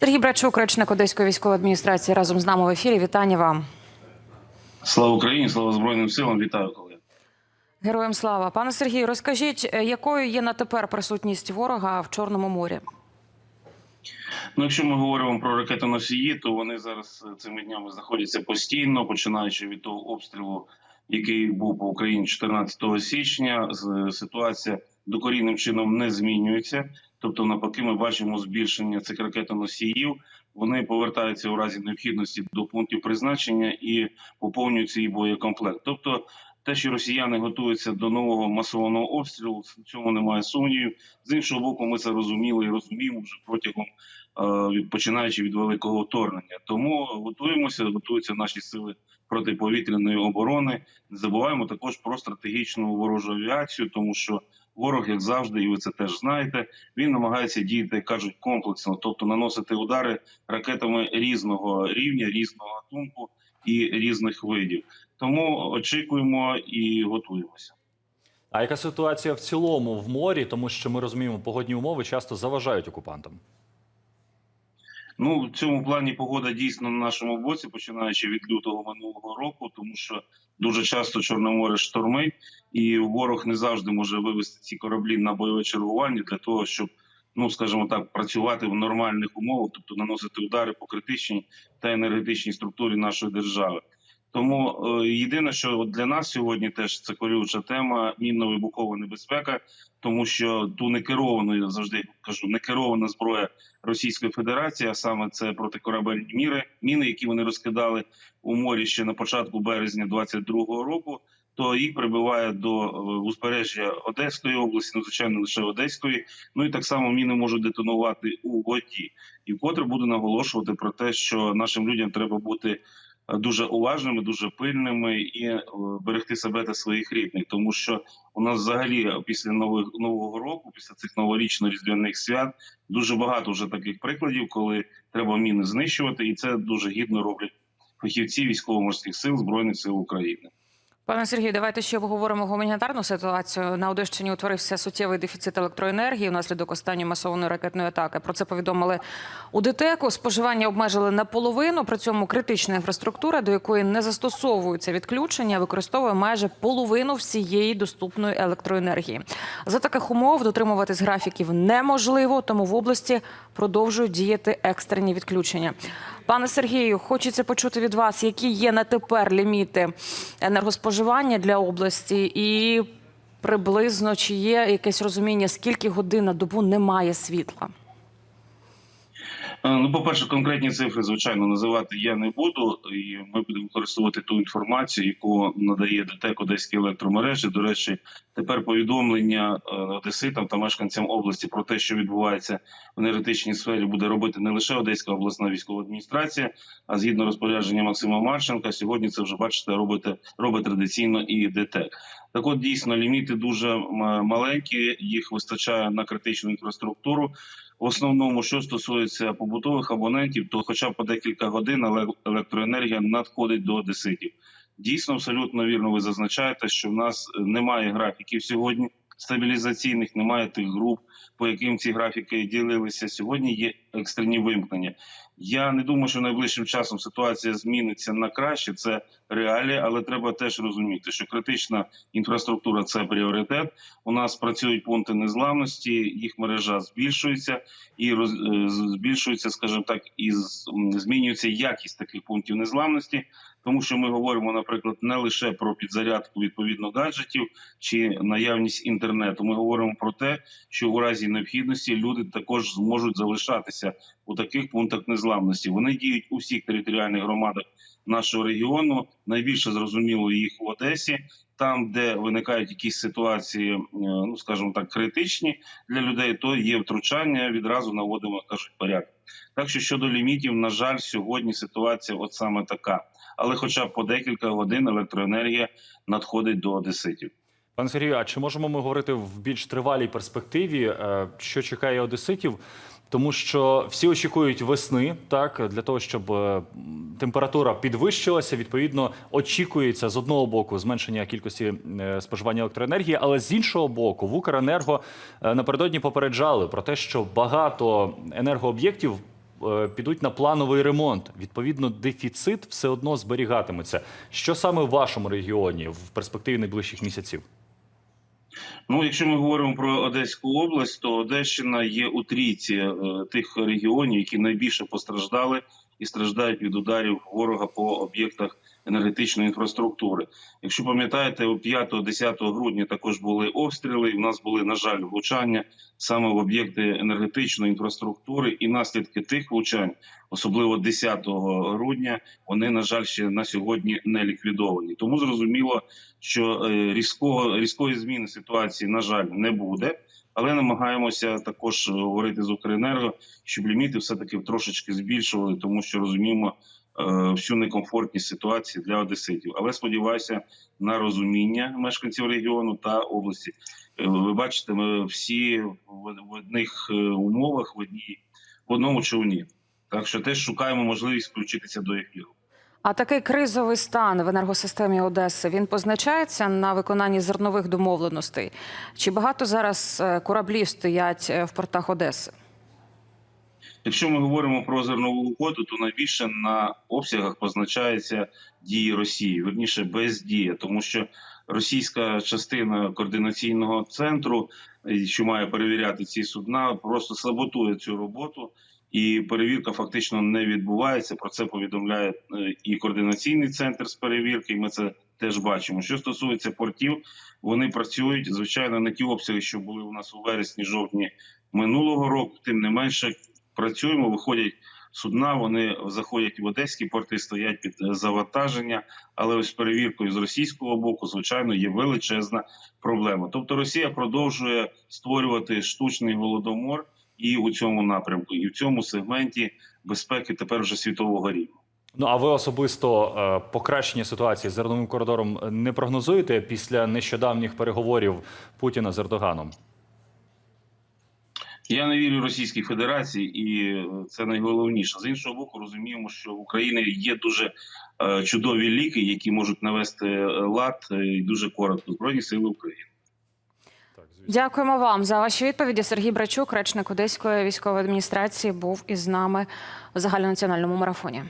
Сергій Брачук, речник Одеської військової адміністрації, разом з нами в ефірі. Вітання вам. Слава Україні, слава Збройним силам. Вітаю колеги. Героям слава. Пане Сергію, розкажіть, е, якою є на тепер присутність ворога в Чорному морі? Ну, якщо ми говоримо про ракетоносії, то вони зараз е, цими днями знаходяться постійно, починаючи від того обстрілу, який був по Україні 14 січня. Ситуація докорінним чином не змінюється. Тобто, навпаки, ми бачимо збільшення цих ракетоносіїв. Вони повертаються у разі необхідності до пунктів призначення і поповнюють свій боєкомплект. Тобто, те, що росіяни готуються до нового масованого обстрілу, в цьому немає сумнівів. З іншого боку, ми це розуміли і розуміємо вже протягом е, починаючи від великого вторгнення. Тому готуємося, готуються наші сили протиповітряної оборони. Не забуваємо також про стратегічну ворожу авіацію, тому що ворог, як завжди, і ви це теж знаєте, він намагається діяти, кажуть, комплексно, тобто наносити удари ракетами різного рівня, різного гатунку і різних видів. Тому очікуємо і готуємося. А яка ситуація в цілому в морі, тому що ми розуміємо, погодні умови часто заважають окупантам. Ну в цьому плані погода дійсно на нашому боці, починаючи від лютого минулого року, тому що дуже часто Чорне море штормить, і ворог не завжди може вивести ці кораблі на бойове чергування для того, щоб ну скажімо так, працювати в нормальних умовах, тобто наносити удари по критичній та енергетичній структурі нашої держави. Тому е, єдине, що для нас сьогодні теж це корюча тема мінно-вибухова небезпека, тому що ту некеровану, я завжди кажу, некерована зброя Російської Федерації, а саме це протикорабельні міри, міни, які вони розкидали у морі ще на початку березня 22-го року. То їх прибиває до е, узбережжя Одеської області, ну звичайно, лише Одеської. Ну і так само міни можуть детонувати у воді. І вкотре буду наголошувати про те, що нашим людям треба бути дуже уважними, дуже пильними і е, берегти себе та своїх рідних, тому що у нас взагалі після нових нового року, після цих новорічно-різдвяних свят, дуже багато вже таких прикладів, коли треба міни знищувати, і це дуже гідно роблять фахівці військово-морських сил збройних сил України. Пане Сергію, давайте ще обговоримо гуманітарну ситуацію. На Одещині утворився суттєвий дефіцит електроенергії внаслідок останньої масованої ракетної атаки. Про це повідомили у ДТЕКу. Споживання обмежили наполовину. При цьому критична інфраструктура, до якої не застосовуються відключення, використовує майже половину всієї доступної електроенергії. За таких умов дотримуватись графіків неможливо, тому в області продовжують діяти екстрені відключення. Пане Сергію, хочеться почути від вас, які є на тепер ліміти енергоспоживання для області, і приблизно чи є якесь розуміння, скільки годин на добу немає світла. Е, Ну, по-перше, конкретні цифри, звичайно, називати я не буду, і ми будемо використовувати ту інформацію, яку надає ДТЕК Одеські електромережі. До речі, тепер повідомлення е, одеситам та мешканцям області про те, що відбувається в енергетичній сфері, буде робити не лише Одеська обласна військова адміністрація, а згідно розпорядження Максима Марченка, сьогодні це вже бачите, робить, робить традиційно і ДТЕК. Так, от дійсно ліміти дуже маленькі, їх вистачає на критичну інфраструктуру. В основному, що стосується побутових абонентів, то хоча б по декілька годин еле- електроенергія надходить до одеситів. Дійсно, абсолютно вірно ви зазначаєте, що в нас е, немає графіків сьогодні стабілізаційних, немає тих груп, по яким ці графіки ділилися. Сьогодні є екстрені вимкнення. Я не думаю, що найближчим часом ситуація зміниться на краще. Це реалії, але треба теж розуміти, що критична інфраструктура це пріоритет. У нас працюють пункти незламності, їх мережа збільшується і роз, е, збільшується, скажімо так, і змінюється якість таких пунктів незламності, тому що ми говоримо, наприклад, не лише про підзарядку відповідно гаджетів чи наявність інтернету. Ми говоримо про те, що у разі необхідності люди також зможуть залишатися у таких пунктах незламності. Вони діють у всіх територіальних громадах нашого регіону. Найбільше зрозуміло їх в Одесі, там, де виникають якісь ситуації, е, ну скажімо так, критичні для людей, то є втручання. Відразу наводимо кажуть порядок. Так що щодо лімітів, на жаль, сьогодні ситуація от саме така. Але, хоча б по декілька годин електроенергія надходить до одеситів. Пане Сергію, а чи можемо ми говорити в більш тривалій перспективі, е, що чекає одеситів? Тому що всі очікують весни, так для того, щоб е, температура підвищилася. Відповідно, очікується з одного боку зменшення кількості е, споживання електроенергії, але з іншого боку, в Укренерго напередодні попереджали про те, що багато енергооб'єктів підуть на плановий ремонт. Відповідно, дефіцит все одно зберігатиметься. Що саме в вашому регіоні в перспективі найближчих місяців? Ну, якщо ми говоримо про Одеську область, то Одещина є у трійці е, тих регіонів, які найбільше постраждали і страждають від ударів ворога по об'єктах енергетичної інфраструктури. Якщо пам'ятаєте, у 5-10 грудня також були обстріли. В нас були, на жаль, влучання саме в об'єкти енергетичної інфраструктури, і наслідки тих влучань, особливо 10 грудня, вони на жаль ще на сьогодні не ліквідовані. Тому зрозуміло, що е, різкого різкої зміни ситуації на жаль не буде. Але намагаємося також говорити з Укренерго, щоб ліміти все таки трошечки збільшували, тому що розуміємо е, всю некомфортність ситуації для одеситів. Але сподіваюся на розуміння мешканців регіону та області. Е, Ви бачите, ми всі в, одних е, умовах, в одній в одному човні. Так що теж шукаємо можливість включитися до ефіру. А такий кризовий стан в енергосистемі Одеси він позначається на виконанні зернових домовленостей. Чи багато зараз е, кораблів стоять е, в портах Одеси? Якщо ми говоримо про зернову угоду, то найбільше на обсягах позначається дії Росії, верніше бездія, тому що російська частина координаційного центру, е, що має перевіряти ці судна, просто саботує цю роботу. І перевірка фактично не відбувається. Про це повідомляє е, і координаційний центр з перевірки. І ми це теж бачимо. Що стосується портів, вони працюють звичайно не ті обсяги, що були у нас у вересні, жовтні минулого року. Тим не менше, працюємо, виходять судна. Вони заходять в одеські порти, стоять під е, завантаження. Але ось перевіркою з російського боку, звичайно, є величезна проблема. Тобто, Росія продовжує створювати штучний голодомор і у цьому напрямку, і в цьому сегменті безпеки тепер вже світового рівня. Ну а ви особисто е, покращення ситуації з зерновим коридором не прогнозуєте після нещодавніх переговорів Путіна з Ердоганом? Я не вірю Російській Федерації, і е, це найголовніше. З іншого боку, розуміємо, що в Україні є дуже е, чудові ліки, які можуть навести е, лад і дуже коротко збройні сили України. Дякуємо вам за ваші відповіді. Сергій Брачук, речник Одеської військової адміністрації, був із нами в загальнонаціональному марафоні.